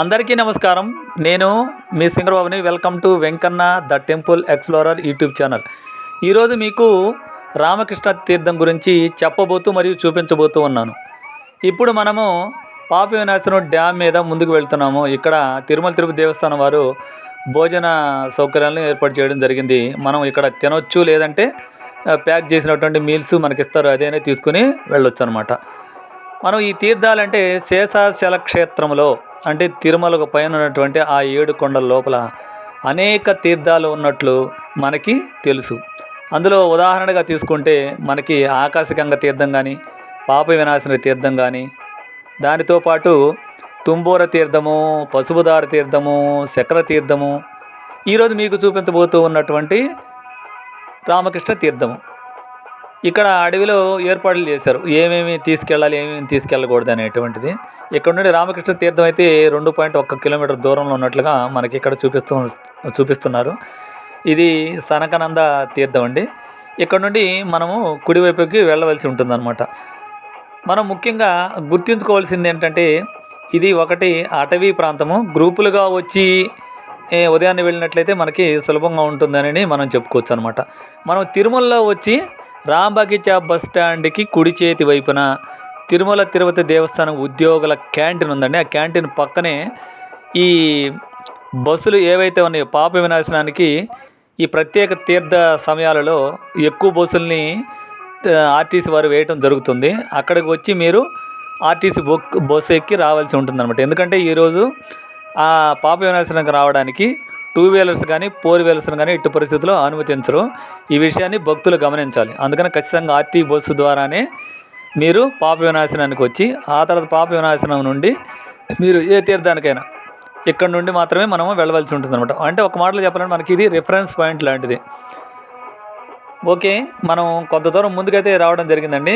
అందరికీ నమస్కారం. నేను మీ సింగరబాబుని. Welcome to Venkanna the temple explorer YouTube channel. ఈరోజు మీకు రామకృష్ణ తీర్థం గురించి చెప్పబోతూ మరియు చూపించబోతూ ఉన్నాను. ఇప్పుడు మనము పాప వినాశనం డ్యామ్ మీద ముందుకు వెళ్తున్నాము. ఇక్కడ తిరుమల తిరుపతి దేవస్థానం వారు భోజన సౌకర్యాలను ఏర్పాటు చేయడం జరిగింది. మనం ఇక్కడ తినొచ్చు లేదంటే ప్యాక్ చేసినటువంటి మీల్స్ మనకి ఇస్తారు. అదేనే తీసుకుని వెళ్ళొచ్చు అనమాట మనం ఈ తీర్థాలంటే శేషాచల క్షేత్రంలో అంటే తిరుమలకు పైన ఉన్నటువంటి ఆ ఏడు కొండల లోపల అనేక తీర్థాలు ఉన్నట్లు మనకి తెలుసు. అందులో ఉదాహరణగా తీసుకుంటే మనకి ఆకాశగంగ తీర్థం కానీ పాప వినాశన తీర్థం కానీ దానితో పాటు తుంబూర తీర్థము పసుపుదార తీర్థము శకర తీర్థము ఈరోజు మీకు చూపించబోతూ ఉన్నటువంటి రామకృష్ణ తీర్థము. ఇక్కడ అడవిలో ఏర్పాట్లు చేశారు. ఏమేమి తీసుకెళ్ళాలి ఏమేమి తీసుకెళ్ళకూడదు అనేటువంటిది. ఇక్కడ నుండి రామకృష్ణ తీర్థం అయితే రెండు పాయింట్ ఒక్క కిలోమీటర్ దూరంలో ఉన్నట్లుగా మనకి ఇక్కడ చూపిస్తూ చూపిస్తున్నారు. ఇది సనకనంద తీర్థం అండి. ఇక్కడ నుండి మనము కుడివైపుకి వెళ్ళవలసి ఉంటుందన్నమాట. మనం ముఖ్యంగా గుర్తుంచుకోవాల్సింది ఏంటంటే ఇది ఒకటి అటవీ ప్రాంతము. గ్రూపులుగా వచ్చి ఉదయాన్నే వెళ్ళినట్లయితే మనకి సులభంగా ఉంటుందని మనం చెప్పుకోవచ్చు అనమాట మనం తిరుమలలో వచ్చి రాంబగిచా బస్ స్టాండ్కి కుడి చేతి వైపున తిరుమల తిరుపతి దేవస్థానం ఉద్యోగుల క్యాంటీన్ ఉందండి. ఆ క్యాంటీన్ పక్కనే ఈ బస్సులు ఏవైతే ఉన్నాయో పాప వినాశనానికి ఈ ప్రత్యేక తీర్థ సమయాలలో ఎక్కువ బస్సుల్ని ఆర్టీసీ వారు వేయటం జరుగుతుంది. అక్కడికి వచ్చి మీరు ఆర్టీసీ బొక్ బస్సు ఎక్కి రావాల్సి ఉంటుందన్నమాట. ఎందుకంటే ఈరోజు ఆ పాప వినాశనానికి రావడానికి టూ వీలర్స్ కానీ ఫోర్ వీలర్స్ని కానీ ఇట్టు పరిస్థితుల్లో అనుమతించరు. ఈ విషయాన్ని భక్తులు గమనించాలి. అందుకని ఖచ్చితంగా ఆర్టీ బస్సు ద్వారానే మీరు పాప వినాశనానికి వచ్చి ఆ తర్వాత పాప వినాశనం నుండి మీరు ఏ తీర్థానికైనా ఇక్కడ నుండి మాత్రమే మనము వెళ్ళవలసి ఉంటుంది అనమాట అంటే ఒక మాటలో చెప్పాలంటే మనకి ఇది రిఫరెన్స్ పాయింట్ లాంటిది. ఓకే మనం కొంత దూరం ముందుకైతే రావడం జరిగిందండి.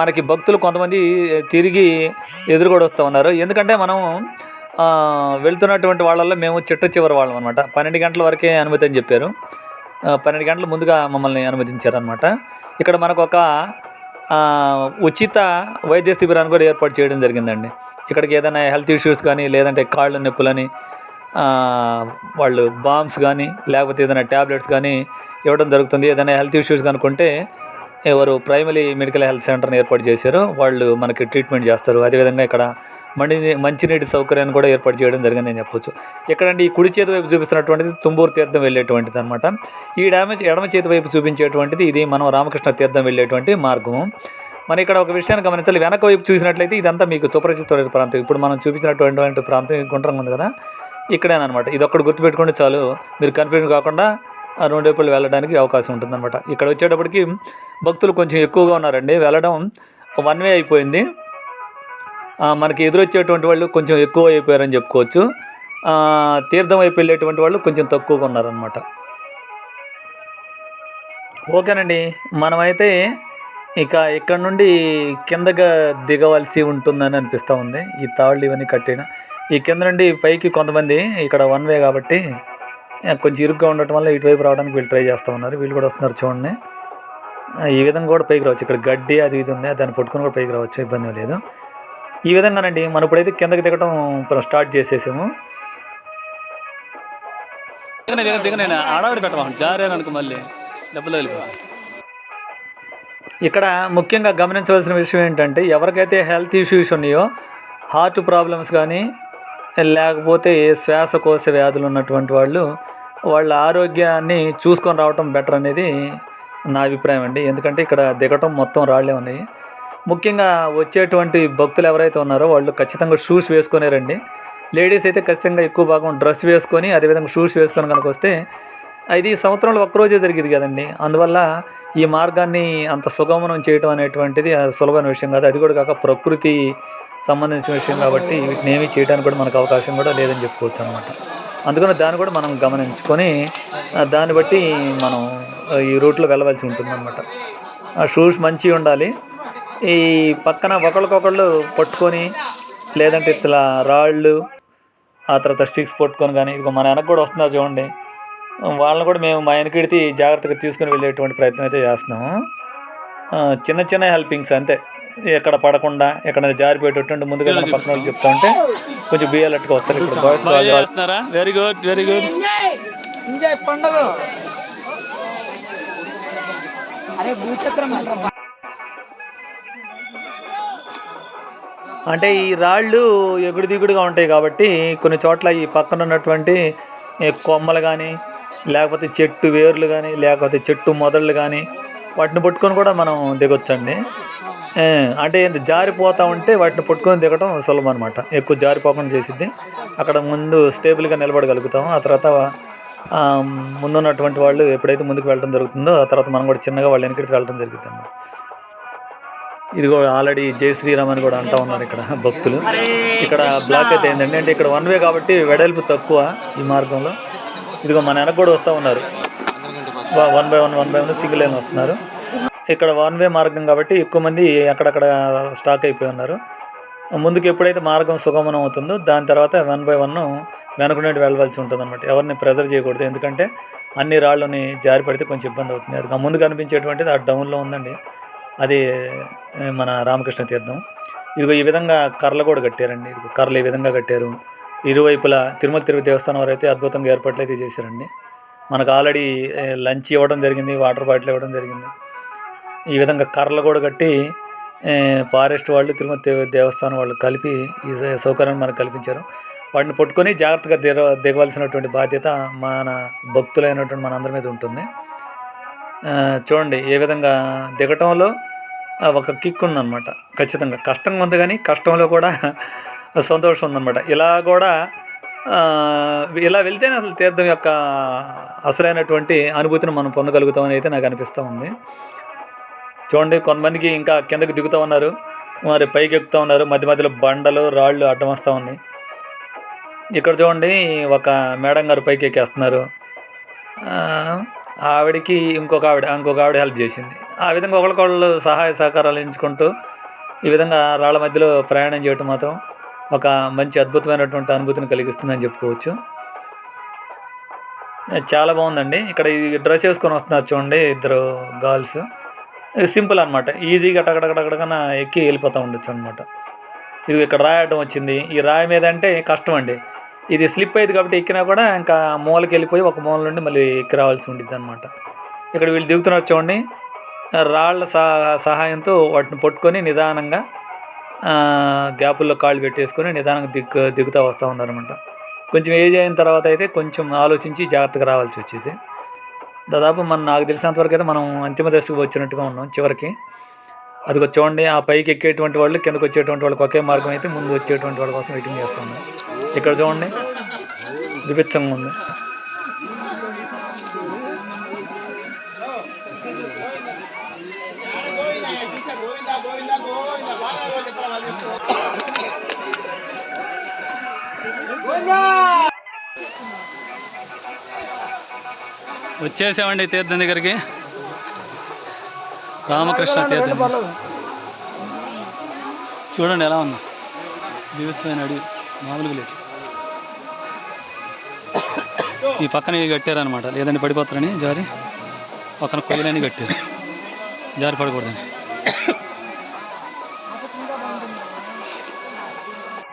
మనకి భక్తులు కొంతమంది తిరిగి ఎదురు కూడా వస్తూ ఉన్నారు. ఎందుకంటే మనం వెళ్తున్నటువంటి వాళ్ళల్లో మేము చిట్ట చివరి వాళ్ళం అనమాట పన్నెండు గంటల వరకే అనుమతి అని చెప్పారు. పన్నెండు గంటల ముందుగా మమ్మల్ని అనుమతించారనమాట ఇక్కడ మనకు ఒక ఉచిత వైద్య శిబిరాన్ని కూడా ఏర్పాటు చేయడం జరిగిందండి. ఇక్కడికి ఏదైనా హెల్త్ ఇష్యూస్ కానీ లేదంటే కాళ్ళు నొప్పులని వాళ్ళు బామ్స్ కానీ లేకపోతే ఏదైనా ట్యాబ్లెట్స్ కానీ ఇవ్వడం జరుగుతుంది. ఏదైనా హెల్త్ ఇష్యూస్ కనుక్కుంటే ఎవరు ప్రైమరీ మెడికల్ హెల్త్ సెంటర్ని ఏర్పాటు చేశారు. వాళ్ళు మనకి ట్రీట్మెంట్ చేస్తారు. అదేవిధంగా ఇక్కడ మండి మంచినీటి సౌకర్యాన్ని కూడా ఏర్పాటు చేయడం జరిగిందని చెప్పొచ్చు. ఇక్కడండి ఈ కుడి చేతి వైపు చూపిస్తున్నటువంటిది తుంబూరు తీర్థం వెళ్ళేటువంటిది అనమాట ఈ డ్యామేజ్ ఎడమ చేతి వైపు చూపించేటువంటిది ఇది మనం రామకృష్ణ తీర్థం వెళ్ళేటువంటి మార్గము. మరి ఇక్కడ ఒక విషయాన్ని గమనించాలి. వెనక వైపు చూసినట్లయితే ఇదంతా మీకు సుపరిచితమైన ప్రాంతం. ఇప్పుడు మనం చూపించినటువంటి ప్రాంతం గుండ్రంగా ఉంది కదా? ఇక్కడేనమాట ఇది ఒక్కటి గుర్తుపెట్టుకుంటే చాలు. మీరు కన్ఫ్యూజన్ కాకుండా ఆ రెండు వైపులు వెళ్ళడానికి అవకాశం ఉంటుందన్నమాట. ఇక్కడ వచ్చేటప్పటికి భక్తులు కొంచెం ఎక్కువగా ఉన్నారండి. వెళ్ళడం వన్ వే అయిపోయింది. మనకి ఎదురొచ్చేటువంటి వాళ్ళు కొంచెం ఎక్కువ అయిపోయారని చెప్పుకోవచ్చు. తీర్థం వైపు వెళ్ళేటువంటి వాళ్ళు కొంచెం తక్కువగా ఉన్నారనమాట ఓకేనండి మనమైతే ఇక ఇక్కడ నుండి కిందగా దిగవలసి ఉంటుందని అనిపిస్తూ ఉంది. ఈ తాళ్ళు ఇవన్నీ కట్టిన. ఈ కింద నుండి పైకి కొంతమంది ఇక్కడ వన్ వే కాబట్టి కొంచెం ఇరుగ్గా ఉండటం వల్ల ఇటువైపు రావడానికి వీళ్ళు ట్రై చేస్తూ ఉన్నారు. వీళ్ళు కూడా వస్తున్నారు చూడండి. ఈ విధంగా కూడా పైకి రావచ్చు. ఇక్కడ గడ్డి అది ఇది ఉంది. దాన్ని పట్టుకొని కూడా పైకి రావచ్చు. ఇబ్బంది లేదు. ఈ విధంగానండి మనం ఇప్పుడైతే కిందకి దిగటం ఇప్పుడు స్టార్ట్ చేసేసాము. ఆడవాడి జారేననుకో మళ్ళీ. వెళ్ళిపో ఇక్కడ ముఖ్యంగా గమనించవలసిన విషయం ఏంటంటే ఎవరికైతే హెల్త్ ఇష్యూస్ ఉన్నాయో హార్ట్ ప్రాబ్లమ్స్ కానీ లేకపోతే శ్వాసకోశ వ్యాధులు ఉన్నటువంటి వాళ్ళు వాళ్ళ ఆరోగ్యాన్ని చూసుకొని రావటం బెటర్ అనేది నా అభిప్రాయం అండి. ఎందుకంటే ఇక్కడ దిగటం మొత్తం రాళ్ళే ఉన్నాయి. ముఖ్యంగా వచ్చేటువంటి భక్తులు ఎవరైతే ఉన్నారో వాళ్ళు ఖచ్చితంగా షూస్ వేసుకొని రండి. లేడీస్ అయితే ఖచ్చితంగా ఎక్కువ భాగం డ్రెస్ వేసుకొని అదేవిధంగా షూస్ వేసుకొని కనుక వస్తే ఇది సంవత్సరంలో ఒక్కరోజే జరిగేది కదండి. అందువల్ల ఈ మార్గాన్ని అంత సుగమనం చేయటం అనేటువంటిది సులభమైన విషయం కాదు. అది కూడా కాక ప్రకృతి సంబంధించిన విషయం కాబట్టి వీటిని ఏమీ చేయడానికి కూడా మనకు అవకాశం కూడా లేదని చెప్పుకోవచ్చు అనమాట అందుకని దాన్ని కూడా మనం గమనించుకొని దాన్ని బట్టి మనం ఈ రూట్లో వెళ్ళవలసి ఉంటుందన్నమాట. ఆ షూస్ మంచిగా ఉండాలి. ఈ పక్కన ఒకళ్ళకొకళ్ళు పట్టుకొని లేదంటే ఇట్లా రాళ్ళు ఆ తర్వాత స్టిక్స్ పట్టుకొని కానీ ఇదిగో మన వెనక కూడా వస్తున్నారు చూడండి. వాళ్ళని కూడా మేము మా వెనకెడితే జాగ్రత్తగా తీసుకుని వెళ్ళేటువంటి ప్రయత్నం అయితే చేస్తున్నాము. చిన్న చిన్న హెల్పింగ్స్ అంతే. ఎక్కడ పడకుండా ఎక్కడ జారిపోయేటట్టు ముందుగా మన పక్కన వాళ్ళు చెప్తా ఉంటే కొంచెం బియ్యాలట్టుగా వస్తారు ఇక్కడ boys very good very good enjoy పండుగ. అరే భూచక్రం అంటే ఈ రాళ్ళు ఎగుడు దిగుడుగా ఉంటాయి కాబట్టి కొన్ని చోట్ల ఈ పక్కన ఉన్నటువంటి కొమ్మలు కానీ లేకపోతే చెట్టు వేర్లు కానీ లేకపోతే చెట్టు మొదళ్ళు కానీ వాటిని పట్టుకొని కూడా మనం దిగొచ్చండి. అంటే ఏంటి జారిపోతూ ఉంటే వాటిని పట్టుకొని దిగడం సులభం అనమాట ఎక్కువ జారిపోకుండా చేసిద్ది. అక్కడ ముందు స్టేబుల్గా నిలబడగలుగుతాం ఆ తర్వాత ముందున్నటువంటి వాళ్ళు ఎప్పుడైతే ముందుకు వెళ్ళడం జరుగుతుందో ఆ తర్వాత మనం కూడా చిన్నగా వాళ్ళ వెనకడికి వెళ్ళడం జరుగుతుంది అన్నమాట ఇది కూడా ఆల్రెడీ జై శ్రీరామ్ అని కూడా అంటా ఉన్నారు ఇక్కడ భక్తులు. ఇక్కడ బ్లాక్ అయితే ఏంటంటే అంటే ఇక్కడ వన్ వే కాబట్టి వెడల్పు తక్కువ ఈ మార్గంలో. ఇదిగో మన వెనక కూడా వస్తూ ఉన్నారు. One by one one by one single line వస్తున్నారు. ఇక్కడ వన్ వే మార్గం కాబట్టి ఎక్కువ మంది అక్కడక్కడ స్టాక్ అయిపోయి ఉన్నారు. ముందుకు ఎప్పుడైతే మార్గం సుగమనం అవుతుందో దాని తర్వాత వన్ బై వన్ వెనక నుండి వెళ్ళవలసి ఉంటుంది అనమాట ఎవరిని ప్రెజర్ చేయకూడదు. ఎందుకంటే అన్ని రాళ్ళని జారి పడితే కొంచెం ఇబ్బంది అవుతుంది. అది ముందు కనిపించేటువంటిది ఆ డౌన్లో ఉందండి. అది మన రామకృష్ణ తీర్థం. ఇదిగో ఈ విధంగా కర్రలు కూడా కట్టారండి. ఇదిగో కర్రలు ఈ విధంగా కట్టారు. ఇరువైపులా తిరుమల తిరుపతి దేవస్థానం వారు అయితే అద్భుతంగా ఏర్పాట్లు అయితే చేశారండి. మనకు ఆల్రెడీ లంచ్ ఇవ్వడం జరిగింది వాటర్ బాటిల్ ఇవ్వడం జరిగింది. ఈ విధంగా కర్రలు కూడా కట్టి ఫారెస్ట్ వాళ్ళు తిరుమల దేవస్థానం వాళ్ళు కలిపి ఈ సౌకర్యాన్ని మనకు కల్పించారు. వాటిని పట్టుకొని జాగ్రత్తగా దిగ దిగవలసినటువంటి బాధ్యత మన భక్తులైనటువంటి మన అందరి మీద ఉంటుంది. చూడండి ఏ విధంగా దిగటంలో ఒక కిక్ ఉందన్నమాట. ఖచ్చితంగా. కష్టంగా ఉంది కానీ కష్టంలో కూడా సంతోషం ఉందన్నమాట. ఇలా కూడా ఇలా వెళ్తేనే అసలు తీర్థం యొక్క అసలైనటువంటి అనుభూతిని మనం పొందగలుగుతామని అయితే నాకు అనిపిస్తూ ఉంది. చూడండి కొంతమందికి ఇంకా కిందకు దిగుతూ ఉన్నారు. మరి పైకి ఎక్కుతూ ఉన్నారు. మధ్య మధ్యలో బండలు రాళ్ళు అడ్డం వస్తూ ఉన్నాయి. ఇక్కడ చూడండి ఒక మేడం గారు పైకి ఎక్కేస్తున్నారు. ఆవిడకి ఇంకొక ఆవిడ ఇంకొక ఆవిడ హెల్ప్ చేసింది. ఆ విధంగా ఒకరికొకళ్ళు సహాయ సహకారాలు ఎంచుకుంటూ ఈ విధంగా రాళ్ళ మధ్యలో ప్రయాణం చేయటం మాత్రం ఒక మంచి అద్భుతమైనటువంటి అనుభూతిని కలిగిస్తుందని చెప్పుకోవచ్చు. చాలా బాగుందండి. ఇక్కడ ఇది డ్రెస్ వేసుకొని వస్తున్నారు చూడండి ఇద్దరు గర్ల్స్. సింపుల్ అనమాట ఈజీగా టకటకటకన ఎక్కి వెళ్ళిపోతూ ఉండొచ్చు అనమాట ఇది ఇక్కడ రాయడం వచ్చింది. ఈ రాయి మీద అంటే కష్టం అండి. ఇది స్లిప్ అయ్యింది కాబట్టి ఎక్కినా కూడా ఇంకా మూలకి వెళ్ళిపోయి ఒక మూల నుండి మళ్ళీ ఎక్కి రావాల్సి ఉంటుంది అనమాట ఇక్కడ వీళ్ళు దిగుతున్నారు చూడండి. రాళ్ళ సహాయంతో వాటిని పట్టుకొని నిదానంగా గ్యాపుల్లో కాళ్ళు పెట్టేసుకొని నిదానంగా దిగ్గు దిగుతూ వస్తూ ఉన్నారనమాట కొంచెం ఏజ్ అయిన తర్వాత అయితే కొంచెం ఆలోచించి జాగ్రత్తగా రావాల్సి వచ్చేది. దాదాపు మన నాకు తెలిసినంతవరకు అయితే మనం అంతిమ దశకు వచ్చినట్టుగా ఉన్నాం చివరికి. అదిగో చూడండి ఆ పైకి ఎక్కేటువంటి వాళ్ళు కిందకు వచ్చేటువంటి వాళ్ళకి ఒకే మార్గం అయితే ముందు వచ్చేటువంటి వాళ్ళ కోసం వెయిటింగ్ చేస్తున్నాం ఇక్కడ చూడండి. దిపిచ్చంగా ఉంది. వచ్చేసామండి తీర్థం దగ్గరికి. రామకృష్ణ తీర్థం. చూడండి ఎలా ఉంది. దివ్యమైన అడిగి మామూలుగా లేదు. ఈ పక్కన ఇవి కట్టారనమాట లేదంటే పడిపోతారని జారి పక్కన కొయ్యలని కట్టారు. జారి పడకూడదని.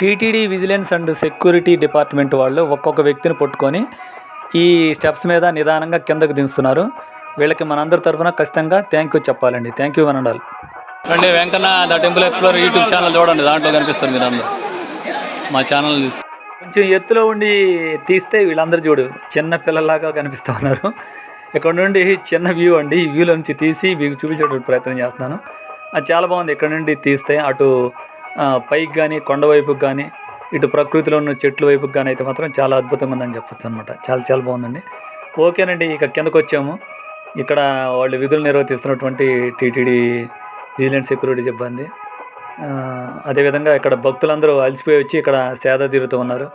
TTD vigilance and security department వాళ్ళు ఒక్కొక్క వ్యక్తిని పట్టుకొని ఈ స్టెప్స్ మీద నిదానంగా కిందకు దించుతున్నారు. వీళ్ళకి మనందరి తరఫున ఖచ్చితంగా థ్యాంక్ యూ చెప్పాలండి. థ్యాంక్ యూ అనండాలి. రండి Venkanna the temple explore YouTube channel చూడండి. దాంట్లో కనిపిస్తుంది మీరు అందరూ మా ఛానల్ కొంచెం ఎత్తులో ఉండి తీస్తే వీళ్ళందరూ చూడు చిన్న పిల్లలాగా కనిపిస్తూ ఉన్నారు. ఇక్కడ నుండి చిన్న వ్యూ అండి. ఈ వ్యూలో నుంచి తీసి మీకు చూపించేటువంటి ప్రయత్నం చేస్తున్నాను. అది చాలా బాగుంది. ఇక్కడ నుండి తీస్తే అటు పైకి కానీ కొండ వైపుకి కానీ ఇటు ప్రకృతిలో ఉన్న చెట్ల వైపుకి కానీ అయితే మాత్రం చాలా అద్భుతంగా ఉందని చెప్పొచ్చు అనమాట చాలా చాలా బాగుందండి. ఓకేనండి ఇక కిందకు వచ్చాము. ఇక్కడ వాళ్ళు విధులు నిర్వర్తిస్తున్నటువంటి టీటీడీ విజిలెన్స్ సెక్యూరిటీ సిబ్బంది. అదేవిధంగా ఇక్కడ భక్తులందరూ అలసిపోయి వచ్చి ఇక్కడ సేద తీరుతూ ఉన్నారు.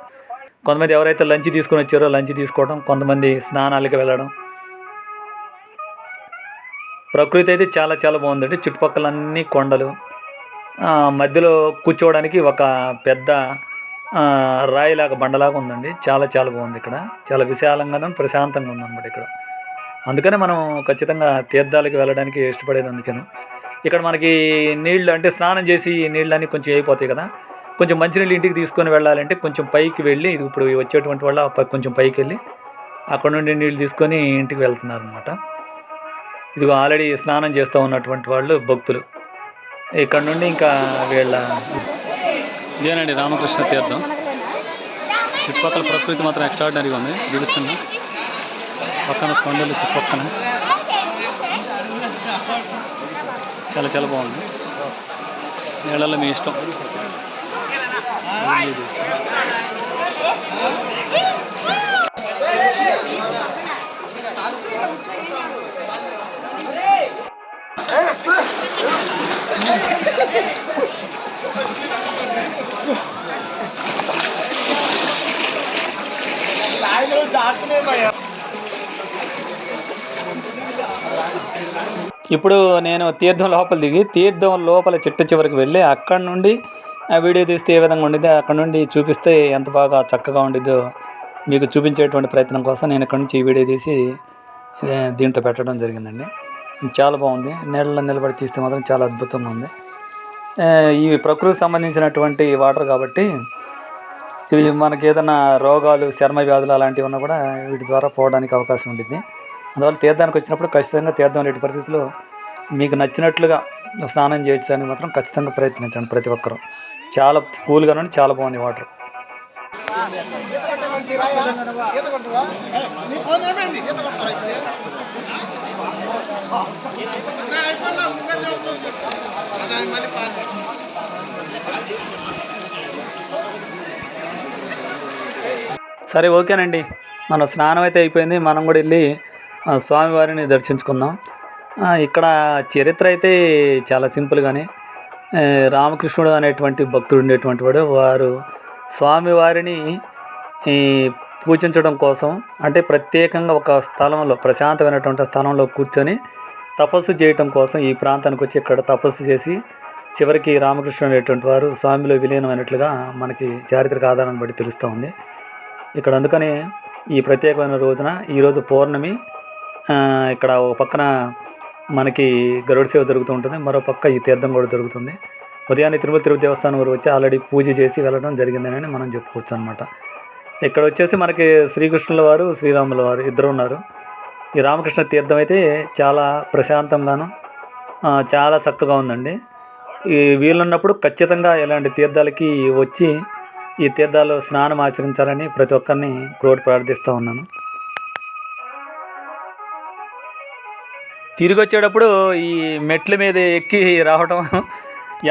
కొంతమంది ఎవరైతే లంచ్ తీసుకొని వచ్చారో లంచ్ తీసుకోవడం కొంతమంది స్నానాలకి వెళ్ళడం. ప్రకృతి అయితే చాలా చాలా బాగుందండి. చుట్టుపక్కల అన్ని కొండలు. మధ్యలో కూర్చోవడానికి ఒక పెద్ద రాయిలాగా బండలాగా ఉందండి. చాలా చాలా బాగుంది ఇక్కడ. చాలా విశాలంగాను ప్రశాంతంగా ఉందన్నమాట ఇక్కడ. అందుకనే మనం ఖచ్చితంగా తీర్థాలకి వెళ్ళడానికి ఇష్టపడేది అందుకని. ఇక్కడ మనకి నీళ్ళు అంటే స్నానం చేసి నీళ్ళని కొంచెం అయిపోతాయి కదా. కొంచెం మంచినీళ్ళు ఇంటికి తీసుకొని వెళ్ళాలంటే కొంచెం పైకి వెళ్ళి ఇది ఇప్పుడు వచ్చేటువంటి వాళ్ళ కొంచెం పైకి వెళ్ళి అక్కడ నుండి నీళ్ళు తీసుకొని ఇంటికి వెళ్తున్నారు అనమాట ఇదిగో ఆల్రెడీ స్నానం చేస్తూ ఉన్నటువంటి వాళ్ళు భక్తులు. ఇక్కడ నుండి ఇంకా వీళ్ళ ఇదేనండి రామకృష్ణ తీర్థం. చుట్టుపక్కల ప్రకృతి మాత్రం ఎక్స్ట్రాడినరీగా ఉంది. దిగుతుంది పక్కన కొండలు చుట్టుపక్కన. చాలా చాలా బాగుంది. నీళ్ళల్లో మీ ఇష్టం. ఇప్పుడు నేను తీర్థం లోపల దిగి తీర్థం లోపల చిట్ట చివరికి వెళ్ళి అక్కడ నుండి ఆ వీడియో తీస్తే ఏ విధంగా ఉండిద్దో అక్కడ నుండి చూపిస్తే ఎంత బాగా చక్కగా ఉండిద్దో మీకు చూపించేటువంటి ప్రయత్నం కోసం నేను ఇక్కడ నుంచి ఈ వీడియో తీసి దీంట్లో పెట్టడం జరిగిందండి. చాలా బాగుంది. నీళ్ళలో నిలబడి తీస్తే మాత్రం చాలా అద్భుతంగా ఉంది. ఇవి ప్రకృతికి సంబంధించినటువంటి వాటర్ కాబట్టి ఇవి మనకి ఏదైనా రోగాలు చర్మ వ్యాధులు అలాంటివి ఉన్నా కూడా వీటి ద్వారా పోవడానికి అవకాశం ఉంటుంది అందువల్ల తీర్థానికి వచ్చినప్పుడు ఖచ్చితంగా తీర్థం లేని పరిస్థితిలో మీకు నచ్చినట్లుగా స్నానం చేయించడానికి మాత్రం ఖచ్చితంగా ప్రయత్నించండి ప్రతి ఒక్కరూ. చాలా కూల్గా నుండి చాలా బాగుంది వాటర్. సరే ఓకేనండి. మన స్నానం అయితే అయిపోయింది. మనం కూడా వెళ్ళి స్వామివారిని దర్శించుకుందాం. ఇక్కడ చరిత్ర అయితే చాలా సింపుల్గానే రామకృష్ణుడు అనేటువంటి భక్తుడు ఉండేటువంటి వాడు వారు స్వామివారిని పూజించడం కోసం అంటే ప్రత్యేకంగా ఒక స్థలంలో ప్రశాంతమైనటువంటి స్థలంలో కూర్చొని తపస్సు చేయటం కోసం ఈ ప్రాంతానికి వచ్చి ఇక్కడ తపస్సు చేసి చివరికి రామకృష్ణుడు అనేటువంటి వారు స్వామిలో విలీనమైనట్లుగా మనకి చారిత్రక ఆధారాన్ని బట్టి తెలుస్తూ ఉంది. ఇక్కడ అందుకని ఈ ప్రత్యేకమైన రోజున ఈరోజు పౌర్ణమి ఇక్కడ ఒక పక్కన మనకి గరుడ సేవ జరుగుతూ ఉంటుంది. మరో పక్క ఈ తీర్థం కూడా జరుగుతుంది. ఉదయాన్నే తిరుమల తిరుపతి దేవస్థానం వారు వచ్చి ఆల్రెడీ పూజ చేసి వెళ్ళడం జరిగిందని మనం చెప్పుకోవచ్చు అనమాట ఇక్కడ వచ్చేసి మనకి శ్రీకృష్ణుల వారు శ్రీరాముల వారు ఇద్దరు ఉన్నారు. ఈ రామకృష్ణ తీర్థం అయితే చాలా ప్రశాంతంగాను చాలా చక్కగా ఉందండి. ఈ వీలున్నప్పుడు ఖచ్చితంగా ఇలాంటి తీర్థాలకి వచ్చి ఈ తీర్థాల్లో స్నానం ఆచరించాలని ప్రతి ఒక్కరిని కోరి ప్రార్థిస్తూ ఉన్నాను. తిరిగి వచ్చేటప్పుడు ఈ మెట్ల మీద ఎక్కి రావటం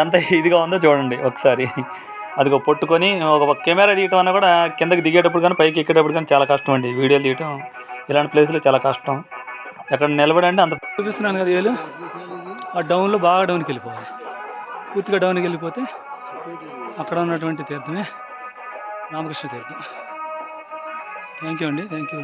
ఎంత ఇదిగా ఉందో చూడండి ఒకసారి. అదిగో పట్టుకొని ఒక కెమెరా తీయటం అన్నా కూడా కిందకి దిగేటప్పుడు కానీ పైకి ఎక్కేటప్పుడు కానీ చాలా కష్టం అండి వీడియోలు తీయటం. ఇలాంటి ప్లేస్లో చాలా కష్టం. ఎక్కడ నిలబడండి అంత చూపిస్తున్నాను కదా వీళ్ళు ఆ డౌన్లో బాగా డౌన్కి వెళ్ళిపోవాలి. పూర్తిగా డౌన్కి వెళ్ళిపోతే అక్కడ ఉన్నటువంటి తీర్థమే రామకృష్ణ తీర్థం. థ్యాంక్ యూ అండి. Thank you